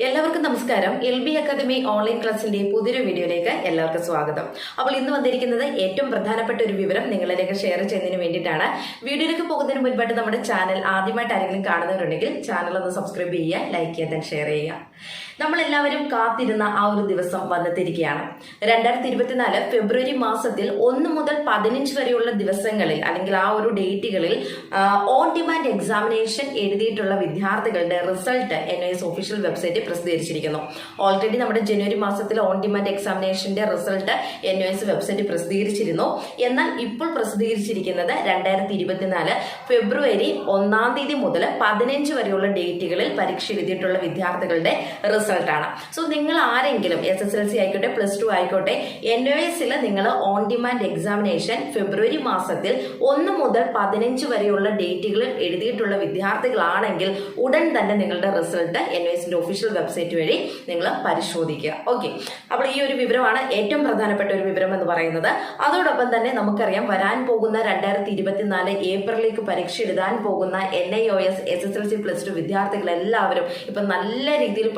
എല്ലാവർക്കും നമസ്കാരം. L B academy online ക്ലാസ്സിന്റെ പുതിയൊരു വീഡിയോയിലേക്ക് എല്ലാവർക്കും സ്വാഗതം. അപ്പോൾ ഇന്ന് വന്നിരിക്കുന്നത് ഏറ്റവും പ്രധാനപ്പെട്ട ഒരു വിവരം നിങ്ങളിലേക്ക് ഷെയർ ചെയ്യുന്നതിന് വേണ്ടിയിട്ടാണ്. വീഡിയോയിലേക്ക് പോകുന്നതിന് മുൻപായിട്ട് നമ്മുടെ ചാനൽ ആദ്യമായിട്ട് ആരെങ്കിലും കാണുന്നവരുണ്ടെങ്കിൽ ചാനൽ ഒന്ന് സബ്സ്ക്രൈബ് ചെയ്യുക ലൈക്ക് ചെയ്യുക ഷെയർ ചെയ്യുക. നമ്മളെല്ലാവരും കാത്തിരുന്ന ആ ഒരു ദിവസം വന്നെത്തിയിരിക്കുകയാണ് രണ്ടായിരത്തി ഇരുപത്തിനാല് ഫെബ്രുവരി മാസത്തിൽ ഒന്ന് മുതൽ പതിനഞ്ച് വരെയുള്ള ദിവസങ്ങളിൽ അല്ലെങ്കിൽ ആ ഒരു ഡേറ്റുകളിൽ ഓൺ ഡിമാൻഡ് എക്സാമിനേഷൻ എഴുതിയിട്ടുള്ള വിദ്യാർത്ഥികളുടെ റിസൾട്ട് എൻ എസ് ഒഫീഷ്യൽ വെബ്സൈറ്റിൽ പ്രസിദ്ധീകരിച്ചിരിക്കുന്നു. ഓൾറെഡി നമ്മുടെ ജനുവരി മാസത്തിൽ ഓൺ ഡിമാൻഡ് എക്സാമിനേഷന്റെ റിസൾട്ട് എൻ എസ് വെബ്സൈറ്റിൽ പ്രസിദ്ധീകരിച്ചിരുന്നു. എന്നാൽ ഇപ്പോൾ പ്രസിദ്ധീകരിച്ചിരിക്കുന്നത് രണ്ടായിരത്തി ഇരുപത്തിനാല് ഫെബ്രുവരി ഒന്നാം തീയതി മുതൽ പതിനഞ്ച് വരെയുള്ള ഡേറ്റുകളിൽ പരീക്ഷ എഴുതിയിട്ടുള്ള വിദ്യാർത്ഥികളുടെ റിസൾട്ടാണ് സോ നിങ്ങൾ ആരെങ്കിലും എസ് എസ് എൽ സി ആയിക്കോട്ടെ പ്ലസ് ടു ആയിക്കോട്ടെ എൻ ഒ എസിൽ നിങ്ങൾ ഓൺ ഡിമാൻഡ് എക്സാമിനേഷൻ ഫെബ്രുവരി മാസത്തിൽ ഒന്ന് മുതൽ പതിനഞ്ച് വരെയുള്ള ഡേറ്റുകളിൽ എഴുതിയിട്ടുള്ള വിദ്യാർത്ഥികളാണെങ്കിൽ ഉടൻ തന്നെ നിങ്ങളുടെ result N O official website വഴി നിങ്ങൾ പരിശോധിക്കുക. ഓക്കെ അപ്പോൾ ഈ ഒരു വിവരമാണ് ഏറ്റവും പ്രധാനപ്പെട്ട ഒരു വിവരം എന്ന് പറയുന്നത്. അതോടൊപ്പം തന്നെ നമുക്കറിയാം വരാൻ പോകുന്ന രണ്ടായിരത്തി ഇരുപത്തിനാല് ഏപ്രിലേക്ക് പരീക്ഷ എഴുതാൻ പോകുന്ന N I O S S S L C plus two വിദ്യാർത്ഥികൾ എല്ലാവരും ഇപ്പൊ നല്ല രീതിയിൽ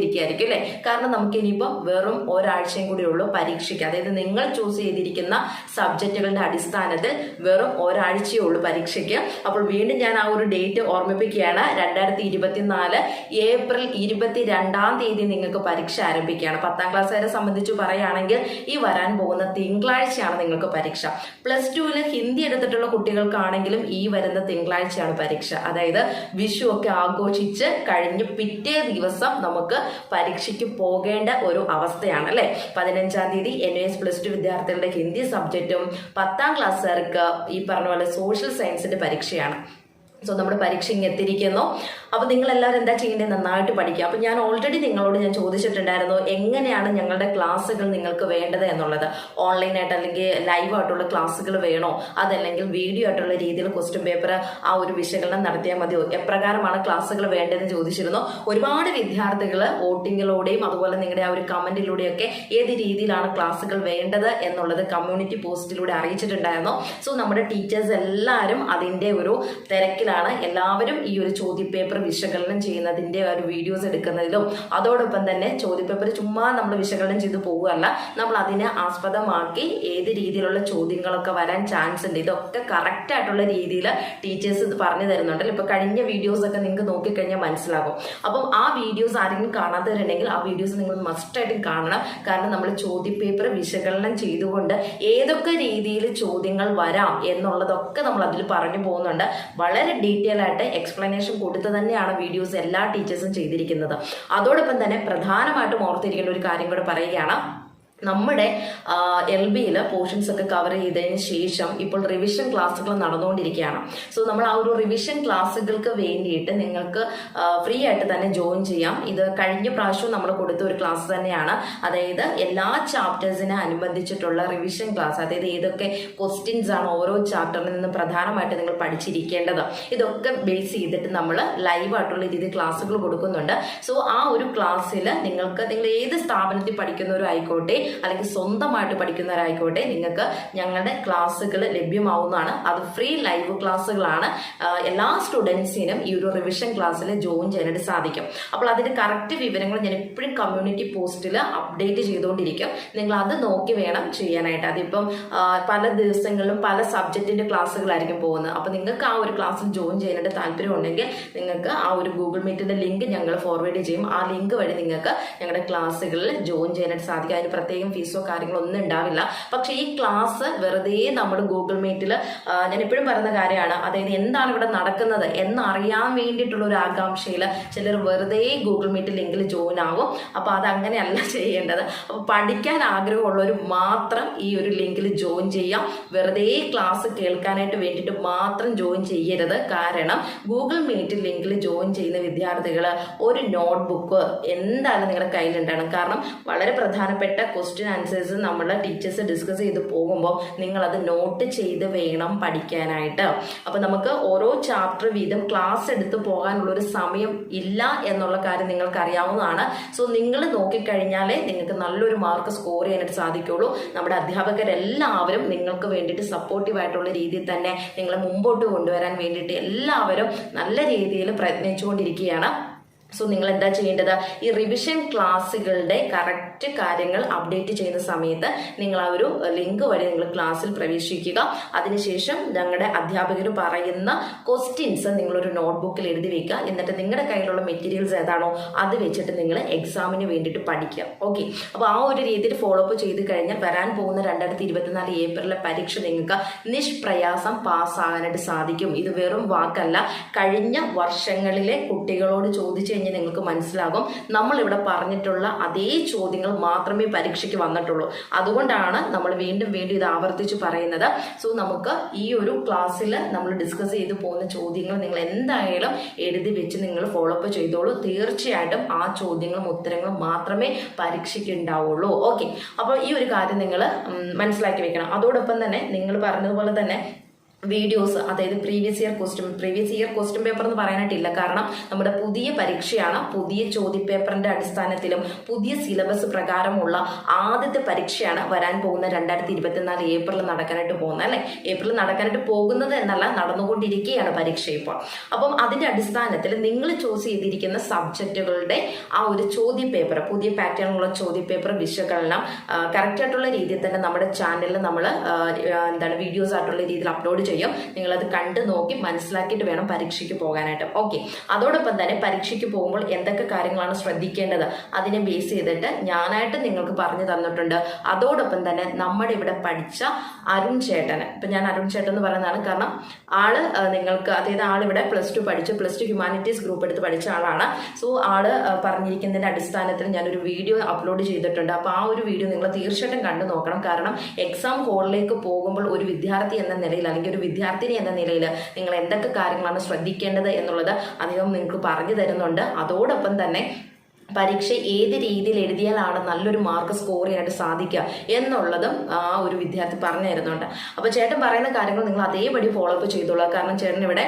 പഠിച്ചുകൊണ്ടിരിക്കുകയായിരിക്കും അല്ലേ? കാരണം നമുക്ക് ഇനിയിപ്പം വെറും ഒരാഴ്ചയും കൂടി ഉള്ളൂ പരീക്ഷയ്ക്ക്. അതായത് നിങ്ങൾ ചൂസ് ചെയ്തിരിക്കുന്ന സബ്ജക്റ്റുകളുടെ അടിസ്ഥാനത്തിൽ വെറും ഒരാഴ്ചയേ ഉള്ളൂ പരീക്ഷയ്ക്ക്. അപ്പോൾ വീണ്ടും ഞാൻ ആ ഒരു ഡേറ്റ് ഓർമ്മിപ്പിക്കുകയാണ്. രണ്ടായിരത്തി ഇരുപത്തിനാല് ഏപ്രിൽ ഇരുപത്തി രണ്ടാം തീയതി നിങ്ങൾക്ക് പരീക്ഷ ആരംഭിക്കുകയാണ്. പത്താം ക്ലാസ്സുകാരെ സംബന്ധിച്ച് പറയുകയാണെങ്കിൽ ഈ വരാൻ പോകുന്ന തിങ്കളാഴ്ചയാണ് നിങ്ങൾക്ക് പരീക്ഷ. പ്ലസ് ടുവിൽ ഹിന്ദി എടുത്തിട്ടുള്ള കുട്ടികൾക്കാണെങ്കിലും ഈ വരുന്ന തിങ്കളാഴ്ചയാണ് പരീക്ഷ. അതായത് വിഷു ഒക്കെ ആഘോഷിച്ച് കഴിഞ്ഞ് പിറ്റേ ദിവസം നമുക്ക് പരീക്ഷയ്ക്ക് പോകേണ്ട ഒരു അവസ്ഥയാണ് അല്ലെ? പതിനഞ്ചാം തീയതി എൻ എസ് പ്ലസ് ടു വിദ്യാർത്ഥികളുടെ ഹിന്ദി സബ്ജക്റ്റും പത്താം ക്ലാസ്സുകാർക്ക് ഈ പറഞ്ഞ പോലെ സോഷ്യൽ സയൻസിന്റെ പരീക്ഷയാണ്. സോ നമ്മുടെ പരീക്ഷ ഇങ്ങ് എത്തിയിരിക്കുന്നു. അപ്പോൾ നിങ്ങൾ എല്ലാവരും എന്താ ചെയ്യേണ്ടത് നന്നായിട്ട് പഠിക്കുക. അപ്പോൾ ഞാൻ ഓൾറെഡി നിങ്ങളോട് ഞാൻ ചോദിച്ചിട്ടുണ്ടായിരുന്നു എങ്ങനെയാണ് ഞങ്ങളുടെ ക്ലാസ്സുകൾ നിങ്ങൾക്ക് വേണ്ടത് എന്നുള്ളത്? ഓൺലൈനായിട്ട് അല്ലെങ്കിൽ ലൈവ് ആയിട്ടുള്ള ക്ലാസ്സുകൾ വേണോ? അതല്ലെങ്കിൽ വീഡിയോ ആയിട്ടുള്ള രീതിയിൽ ക്വസ്റ്റ്യൻ പേപ്പർ ആ ഒരു വിശകലനം നടത്തിയാൽ മതിയോ? എപ്രകാരമാണ് ക്ലാസ്സുകൾ വേണ്ടതെന്ന് ചോദിച്ചിരുന്നു. ഒരുപാട് വിദ്യാർത്ഥികൾ വോട്ടിങ്ങിലൂടെയും അതുപോലെ നിങ്ങളുടെ ആ ഒരു കമന്റിലൂടെയൊക്കെ ഏത് രീതിയിലാണ് ക്ലാസ്സുകൾ വേണ്ടത് എന്നുള്ളത് കമ്മ്യൂണിറ്റി പോസ്റ്റിലൂടെ അറിയിച്ചിട്ടുണ്ടായിരുന്നു. സോ നമ്മുടെ ടീച്ചേഴ്സ് എല്ലാവരും അതിന്റെ ഒരു തിരക്കിലാണ്. എല്ലാവരും ഈ ഒരു ചോദ്യപേപ്പർ വിശകലനം ചെയ്യുന്നതിന്റെ ഒരു വീഡിയോസ് എടുക്കുന്നതിലും അതോടൊപ്പം തന്നെ ചോദ്യപേപ്പർ ചുമ്മാ നമ്മൾ വിശകലനം ചെയ്ത് പോവുകയല്ല. നമ്മൾ അതിനെ ആസ്പദമാക്കി ഏത് രീതിയിലുള്ള ചോദ്യങ്ങളൊക്കെ വരാൻ ചാൻസ് ഉണ്ട്. ഇതൊക്കെ കറക്റ്റ് ആയിട്ടുള്ള രീതിയിൽ ടീച്ചേഴ്സ് ഇത് പറഞ്ഞു തരുന്നുണ്ടല്ലോ ഇപ്പോൾ കഴിഞ്ഞ വീഡിയോസ് ഒക്കെ നിങ്ങൾക്ക് നോക്കിക്കഴിഞ്ഞാൽ മനസ്സിലാകും. അപ്പം ആ വീഡിയോസ് ആരെങ്കിലും കാണാത്തവരുണ്ടെങ്കിൽ ആ വീഡിയോസ് നിങ്ങൾ മസ്റ്റായിട്ടും കാണണം. കാരണം നമ്മൾ ചോദ്യപേപ്പർ വിശകലനം ചെയ്തുകൊണ്ട് ഏതൊക്കെ രീതിയിൽ ചോദ്യങ്ങൾ വരാം എന്നുള്ളതൊക്കെ നമ്മൾ അതിൽ പറഞ്ഞു പോകുന്നുണ്ട്. വളരെ ഡീറ്റെയിൽ ആയിട്ട് എക്സ്പ്ലനേഷൻ കൊടുത്ത് തന്നെയാണ് വീഡിയോസ് എല്ലാ ടീച്ചേഴ്സും ചെയ്തിരിക്കുന്നത്. അതോടൊപ്പം തന്നെ പ്രധാനമായിട്ടും ഓർത്തിരിക്കേണ്ട ഒരു കാര്യം കൂടെ പറയുകയാണ് നമ്മുടെ എൽ ബിയിൽ പോർഷൻസ് ഒക്കെ കവർ ചെയ്തതിന് ശേഷം ഇപ്പോൾ റിവിഷൻ ക്ലാസ്സുകൾ നടന്നുകൊണ്ടിരിക്കുകയാണ്. സോ നമ്മൾ ആ ഒരു റിവിഷൻ ക്ലാസ്സുകൾക്ക് വേണ്ടിയിട്ട് നിങ്ങൾക്ക് ഫ്രീ ആയിട്ട് തന്നെ ജോയിൻ ചെയ്യാം. ഇത് കഴിഞ്ഞ പ്രാവശ്യവും നമ്മൾ കൊടുത്ത ഒരു ക്ലാസ് തന്നെയാണ്. അതായത് എല്ലാ ചാപ്റ്റേഴ്സിനെ അനുബന്ധിച്ചിട്ടുള്ള റിവിഷൻ ക്ലാസ് അതായത് ഏതൊക്കെ ക്വസ്റ്റ്യൻസ് ആണ് ഓരോ ചാപ്റ്ററിൽ നിന്ന് പ്രധാനമായിട്ട് നിങ്ങൾ പഠിച്ചിരിക്കേണ്ടത്. ഇതൊക്കെ ബേസ് ചെയ്തിട്ട് നമ്മൾ ലൈവ് ആയിട്ടുള്ള രീതിയിൽ ക്ലാസ്സുകൾ കൊടുക്കുന്നുണ്ട്. സോ ആ ഒരു ക്ലാസ്സിൽ നിങ്ങൾക്ക് നിങ്ങൾ ഏത് സ്ഥാപനത്തിൽ പഠിക്കുന്നവരും ആയിക്കോട്ടെ അല്ലെങ്കിൽ സ്വന്തമായിട്ട് പഠിക്കുന്നവരായിക്കോട്ടെ നിങ്ങൾക്ക് ഞങ്ങളുടെ ക്ലാസ്സുകൾ ലഭ്യമാവുന്നതാണ്. അത് ഫ്രീ ലൈവ് ക്ലാസ്സുകളാണ്. എല്ലാ സ്റ്റുഡൻസിനും ഈ ഒരു റിവിഷൻ ക്ലാസ്സിൽ ജോയിൻ ചെയ്യാനായിട്ട് സാധിക്കും. അപ്പോൾ അതിന്റെ കറക്റ്റ് വിവരങ്ങൾ ഞാൻ എപ്പോഴും കമ്മ്യൂണിറ്റി പോസ്റ്റിൽ അപ്ഡേറ്റ് ചെയ്തുകൊണ്ടിരിക്കും. നിങ്ങൾ അത് നോക്കി വേണം ചെയ്യാനായിട്ട്. അതിപ്പം പല ദിവസങ്ങളിലും പല സബ്ജക്റ്റിന്റെ ക്ലാസ്സുകളായിരിക്കും പോകുന്നത്. അപ്പോൾ നിങ്ങൾക്ക് ആ ഒരു ക്ലാസ്സിൽ ജോയിൻ ചെയ്യാനായിട്ട് താല്പര്യം ഉണ്ടെങ്കിൽ നിങ്ങൾക്ക് ആ ഒരു ഗൂഗിൾ മീറ്റിന്റെ ലിങ്ക് ഞങ്ങൾ ഫോർവേഡ് ചെയ്യും. ആ ലിങ്ക് വഴി നിങ്ങൾക്ക് ഞങ്ങളുടെ ക്ലാസ്സുകളിൽ ജോയിൻ ചെയ്യാനായിട്ട് സാധിക്കും. അതിന് പ്രത്യേക അധികം ഫീസോ കാര്യങ്ങളോ ഒന്നും ഉണ്ടാവില്ല. പക്ഷേ ഈ ക്ലാസ് വെറുതെ നമ്മൾ ഗൂഗിൾ മീറ്റിൽ ഞാൻ എപ്പോഴും പറയുന്ന കാര്യമാണ് അതായത് എന്താണ് ഇവിടെ നടക്കുന്നത് എന്നറിയാൻ വേണ്ടിയിട്ടുള്ള ഒരു ആകാംക്ഷയിൽ ചിലർ വെറുതെ ഗൂഗിൾ മീറ്റ് ലിങ്കിൽ ജോയിൻ ആവും. അപ്പോൾ അതങ്ങനെയല്ല ചെയ്യേണ്ടത്. അപ്പോൾ പഠിക്കാൻ ആഗ്രഹമുള്ളവർ മാത്രം ഈ ഒരു ലിങ്കിൽ ജോയിൻ ചെയ്യാം. വെറുതെ ക്ലാസ് കേൾക്കാനായിട്ട് വേണ്ടിയിട്ട് മാത്രം ജോയിൻ ചെയ്യരുത്. കാരണം ഗൂഗിൾ മീറ്റ് ലിങ്കിൽ ജോയിൻ ചെയ്യുന്ന വിദ്യാർത്ഥികൾ ഒരു നോട്ട്ബുക്ക് എന്തായാലും നിങ്ങളുടെ കയ്യിലുണ്ടാകണം. കാരണം വളരെ പ്രധാനപ്പെട്ട ക്വസ്റ്റ്യൻ ആൻസേഴ്സ് നമ്മളെ ടീച്ചേഴ്സ് ഡിസ്കസ് ചെയ്ത് പോകുമ്പോൾ നിങ്ങളത് നോട്ട് ചെയ്ത് വേണം പഠിക്കാനായിട്ട്. അപ്പോൾ നമുക്ക് ഓരോ ചാപ്റ്റർ വീതം ക്ലാസ് എടുത്ത് പോകാനുള്ള ഒരു സമയം ഇല്ല എന്നുള്ള കാര്യം നിങ്ങൾക്ക് അറിയാവുന്നതാണ് സോ നിങ്ങൾ നോക്കിക്കഴിഞ്ഞാലേ നിങ്ങൾക്ക് നല്ലൊരു മാർക്ക് സ്കോർ ചെയ്യാനായിട്ട് സാധിക്കുള്ളൂ. നമ്മുടെ അധ്യാപകരെല്ലാവരും നിങ്ങൾക്ക് വേണ്ടിയിട്ട് സപ്പോർട്ടീവ് ആയിട്ടുള്ള രീതിയിൽ തന്നെ നിങ്ങളെ മുമ്പോട്ട് കൊണ്ടുവരാൻ വേണ്ടിയിട്ട് എല്ലാവരും നല്ല രീതിയിൽ പ്രയത്നിച്ചുകൊണ്ടിരിക്കുകയാണ്. സോ നിങ്ങൾ എന്താ ചെയ്യേണ്ടത്? ഈ റിവിഷൻ ക്ലാസ്സുകളുടെ കറക്റ്റ് കാര്യങ്ങൾ അപ്ഡേറ്റ് ചെയ്യുന്ന സമയത്ത് നിങ്ങൾ ആ ഒരു ലിങ്ക് വഴി നിങ്ങൾ ക്ലാസ്സിൽ പ്രവേശിക്കുക. അതിനുശേഷം ഞങ്ങളുടെ അധ്യാപകർ പറയുന്ന ക്വസ്റ്റ്യൻസ് നിങ്ങളൊരു നോട്ട്ബുക്കിൽ എഴുതി വെക്കുക. എന്നിട്ട് നിങ്ങളുടെ കയ്യിലുള്ള മെറ്റീരിയൽസ് ഏതാണോ അത് വെച്ചിട്ട് നിങ്ങൾ എക്സാമിന് വേണ്ടിയിട്ട് പഠിക്കുക. ഓക്കെ അപ്പോൾ ആ ഒരു രീതിയിൽ ഫോളോ അപ്പ് ചെയ്ത് കഴിഞ്ഞാൽ വരാൻ പോകുന്ന രണ്ടായിരത്തി ഇരുപത്തിനാല് ഏപ്രിലെ പരീക്ഷ നിങ്ങൾക്ക് നിഷ്പ്രയാസം പാസ്സാകാനായിട്ട് സാധിക്കും. ഇത് വെറും വാക്കല്ല. കഴിഞ്ഞ വർഷങ്ങളിലെ കുട്ടികളോട് ചോദിച്ചു കഴിഞ്ഞാൽ നിങ്ങൾക്ക് മനസ്സിലാകും. നമ്മൾ ഇവിടെ പറഞ്ഞിട്ടുള്ള അതേ ചോദ്യങ്ങൾ മാത്രമേ പരീക്ഷയ്ക്ക് വന്നിട്ടുള്ളൂ. അതുകൊണ്ടാണ് നമ്മൾ വീണ്ടും വീണ്ടും ഇത് ആവർത്തിച്ച് പറയുന്നത്. സോ നമുക്ക് ഈ ഒരു ക്ലാസ്സിൽ നമ്മൾ ഡിസ്കസ് ചെയ്തു പോകുന്ന ചോദ്യങ്ങൾ നിങ്ങൾ എന്തായാലും എഴുതി വെച്ച് നിങ്ങൾ ഫോളോ അപ്പ് ചെയ്തോളൂ. തീർച്ചയായിട്ടും ആ ചോദ്യങ്ങളും ഉത്തരങ്ങളും മാത്രമേ പരീക്ഷയ്ക്ക് ഉണ്ടാവുള്ളൂ. ഓക്കെ അപ്പോൾ ഈ ഒരു കാര്യം നിങ്ങൾ മനസ്സിലാക്കി വെക്കണം. അതോടൊപ്പം തന്നെ നിങ്ങൾ പറഞ്ഞതുപോലെ തന്നെ വീഡിയോസ് അതായത് previous year question previous year question paper എന്ന് പറയാനായിട്ടില്ല. കാരണം നമ്മുടെ പുതിയ പരീക്ഷയാണ് പുതിയ ചോദ്യപേപ്പറിന്റെ അടിസ്ഥാനത്തിലും പുതിയ സിലബസ് പ്രകാരമുള്ള ആദ്യത്തെ പരീക്ഷയാണ് വരാൻ പോകുന്ന രണ്ടായിരത്തി ഇരുപത്തിനാല് ഏപ്രിൽ നടക്കാനായിട്ട് പോകുന്നത് അല്ലെ? ഏപ്രിൽ നടക്കാനായിട്ട് പോകുന്നത് എന്നല്ല നടന്നുകൊണ്ടിരിക്കുകയാണ് പരീക്ഷ ഇപ്പോൾ. അപ്പം അതിന്റെ അടിസ്ഥാനത്തിൽ നിങ്ങൾ ചൂസ് ചെയ്തിരിക്കുന്ന സബ്ജക്റ്റുകളുടെ ആ ഒരു ചോദ്യപേപ്പർ പുതിയ പാറ്റേണുള്ള ചോദ്യപേപ്പർ വിശകലനം കറക്റ്റ് ആയിട്ടുള്ള രീതിയിൽ തന്നെ നമ്മുടെ ചാനലിൽ നമ്മൾ എന്താണ് വീഡിയോസ് ആയിട്ടുള്ള രീതിയിൽ അപ്ലോഡ് ചെയ്യും. നിങ്ങളത് കണ്ട് നോക്കി മനസ്സിലാക്കിയിട്ട് വേണം പരീക്ഷയ്ക്ക് പോകാനായിട്ട്. ഓക്കെ അതോടൊപ്പം തന്നെ പരീക്ഷയ്ക്ക് പോകുമ്പോൾ എന്തൊക്കെ കാര്യങ്ങളാണ് ശ്രദ്ധിക്കേണ്ടത്? അതിനെ ബേസ് ചെയ്തിട്ട് ഞാനായിട്ട് നിങ്ങൾക്ക് പറഞ്ഞു തന്നിട്ടുണ്ട്. അതോടൊപ്പം തന്നെ നമ്മുടെ ഇവിടെ പഠിച്ച അരുൺ ചേട്ടന്. ഇപ്പം ഞാൻ അരുൺ ചേട്ടൻ എന്ന് പറയുന്നതാണ്. കാരണം ആൾ നിങ്ങൾക്ക് അതായത് ആളിവിടെ പ്ലസ് ടു പഠിച്ചു. പ്ലസ് ടു ഹ്യൂമാനിറ്റീസ് ഗ്രൂപ്പ് എടുത്ത് പഠിച്ച ആളാണ്. സോ ആൾ പറഞ്ഞിരിക്കുന്നതിന്റെ അടിസ്ഥാനത്തിൽ ഞാനൊരു വീഡിയോ അപ്ലോഡ് ചെയ്തിട്ടുണ്ട്. അപ്പോൾ ആ ഒരു വീഡിയോ നിങ്ങൾ തീർച്ചയായിട്ടും കണ്ടു നോക്കണം. കാരണം എക്സാം ഹോളിലേക്ക് പോകുമ്പോൾ ഒരു വിദ്യാർത്ഥി എന്ന നിലയിൽ അല്ലെങ്കിൽ ഒരു വിദ്യാർത്ഥിനി എന്ന നിലയിൽ നിങ്ങൾ എന്തൊക്കെ കാര്യങ്ങളാണ് ശ്രദ്ധിക്കേണ്ടത് എന്നുള്ളത് അദ്ദേഹം നിങ്ങൾക്ക് പറഞ്ഞു തരുന്നുണ്ട്. അതോടൊപ്പം തന്നെ പരീക്ഷ ഏത് രീതിയിൽ എഴുതിയാലാണ് നല്ലൊരു മാർക്ക് സ്കോർ ചെയ്യാനായിട്ട് സാധിക്കുക എന്നുള്ളതും ആ ഒരു വിദ്യാർത്ഥി പറഞ്ഞു തരുന്നുണ്ട് അപ്പോൾ ചേട്ടൻ പറയുന്ന കാര്യങ്ങൾ നിങ്ങൾ അതേപടി ഫോളോ അപ്പ് ചെയ്തോളുക കാരണം ചേട്ടൻ ഇവിടെ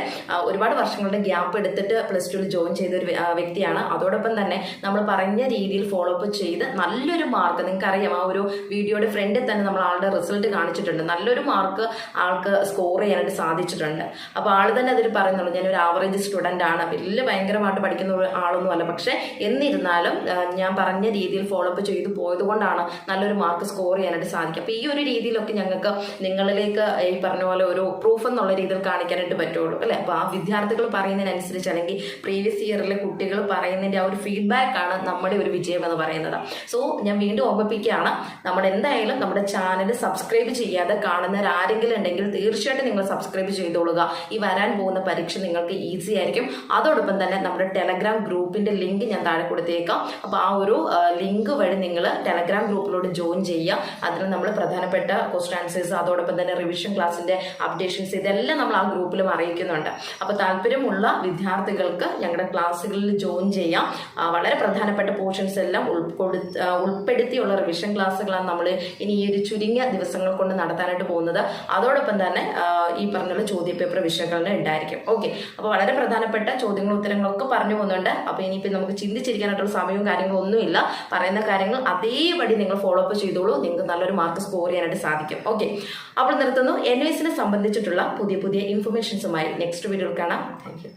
ഒരുപാട് വർഷങ്ങളുടെ ഗ്യാപ്പ് എടുത്തിട്ട് പ്ലസ് ടുവിൽ ജോയിൻ ചെയ്ത ഒരു വ്യക്തിയാണ്. അതോടൊപ്പം തന്നെ നമ്മൾ പറഞ്ഞ രീതിയിൽ ഫോളോ അപ്പ് ചെയ്ത് നല്ലൊരു മാർക്ക് നിങ്ങൾക്ക് അറിയാം ആ ഒരു വീഡിയോയുടെ ഫ്രണ്ടിൽ തന്നെ നമ്മൾ ആളുടെ റിസൾട്ട് കാണിച്ചിട്ടുണ്ട്. നല്ലൊരു മാർക്ക് ആൾക്ക് സ്കോർ ചെയ്യാനായിട്ട് സാധിച്ചിട്ടുണ്ട്. അപ്പോൾ ആൾ തന്നെ അതിൽ പറയുന്നുള്ളൂ ഞാനൊരു ആവറേജ് സ്റ്റുഡന്റ് ആണ്. വലിയ ഭയങ്കരമായിട്ട് പഠിക്കുന്ന ആളൊന്നുമല്ല. പക്ഷേ എന്നിരുന്നാലും ആ, ഞാൻ പറഞ്ഞ രീതിയിൽ ഫോളോ അപ്പ് ചെയ്തു പോയത് കൊണ്ടാണ് നല്ലൊരു മാർക്ക് സ്കോർ ചെയ്യാനായിട്ട് സാധിക്കുക. അപ്പോൾ ഈ ഒരു രീതിയിലൊക്കെ ഞങ്ങൾക്ക് നിങ്ങളിലേക്ക് ഈ പറഞ്ഞ പോലെ ഒരു പ്രൂഫ് എന്നുള്ള രീതിയിൽ കാണിക്കാനായിട്ട് പറ്റുള്ളൂ അല്ലേ? അപ്പോൾ ആ വിദ്യാർത്ഥികൾ പറയുന്നതിനനുസരിച്ച് അല്ലെങ്കിൽ പ്രീവിയസ് ഇയറിലെ കുട്ടികൾ പറയുന്നതിന്റെ ആ ഒരു ഫീഡ്ബാക്ക് ആണ് നമ്മുടെ ഒരു വിജയം എന്ന് പറയുന്നത്. സോ ഞാൻ വീണ്ടും ഓർമ്മിപ്പിക്കുകയാണ് നമ്മൾ എന്തായാലും നമ്മുടെ ചാനൽ സബ്സ്ക്രൈബ് ചെയ്യാതെ കാണുന്നവരാരെങ്കിലും ഉണ്ടെങ്കിൽ തീർച്ചയായിട്ടും നിങ്ങൾ സബ്സ്ക്രൈബ് ചെയ്തോളുക. ഈ വരാൻ പോകുന്ന പരീക്ഷ നിങ്ങൾക്ക് ഈസി ആയിരിക്കും. അതോടൊപ്പം തന്നെ നമ്മുടെ ടെലഗ്രാം ഗ്രൂപ്പിന്റെ ലിങ്ക് ഞാൻ താഴെ കൊടുത്തേക്കാം. അപ്പോൾ ആ ഒരു ലിങ്ക് വഴി നിങ്ങൾ ടെലഗ്രാം ഗ്രൂപ്പിലോട്ട് ജോയിൻ ചെയ്യുക. അതിൽ നമ്മൾ പ്രധാനപ്പെട്ട ക്വസ്റ്റൻ ആൻസേഴ്സ് അതോടൊപ്പം തന്നെ റിവിഷൻ ക്ലാസ്സിന്റെ അപ്ഡേഷൻസ് ഇതെല്ലാം നമ്മൾ ആ ഗ്രൂപ്പിലും അറിയിക്കുന്നുണ്ട്. അപ്പോൾ താല്പര്യമുള്ള വിദ്യാർത്ഥികൾക്ക് ഞങ്ങളുടെ ക്ലാസ്സുകളിൽ ജോയിൻ ചെയ്യാം. വളരെ പ്രധാനപ്പെട്ട പോർഷൻസ് എല്ലാം ഉൾപ്പെടുത്തിയുള്ള റിവിഷൻ ക്ലാസ്സുകളാണ് നമ്മൾ ഇനി ഈ ഒരു ചുരുങ്ങിയ ദിവസങ്ങൾ കൊണ്ട് നടത്താനായിട്ട് പോകുന്നത്. അതോടൊപ്പം തന്നെ ഈ പറഞ്ഞുള്ള ചോദ്യപേപ്പർ വിഷയങ്ങളിൽ ഉണ്ടായിരിക്കും. ഓക്കെ. അപ്പോൾ വളരെ പ്രധാനപ്പെട്ട ചോദ്യങ്ങളും ഉത്തരങ്ങളൊക്കെ പറഞ്ഞു പോകുന്നുണ്ട്. അപ്പോൾ ഇനിയിപ്പോൾ നമുക്ക് ചിന്തിച്ചിരിക്കാനായിട്ടുള്ള സമയവും കാര്യങ്ങളും ഒന്നുമില്ല. പറയുന്ന കാര്യങ്ങൾ അതേപടി നിങ്ങൾ ഫോളോ അപ്പ് ചെയ്തോളൂ. നിങ്ങൾക്ക് നല്ലൊരു മാർക്ക് സ്കോർ ചെയ്യാനായിട്ട് സാധിക്കും. ഓക്കെ അപ്പോൾ നിർത്തുന്നു. എൻ എസിനെ സംബന്ധിച്ചിട്ടുള്ള പുതിയ പുതിയ ഇൻഫർമേഷൻസുമായി നെക്സ്റ്റ് വീഡിയോയിൽ കാണാം. താങ്ക്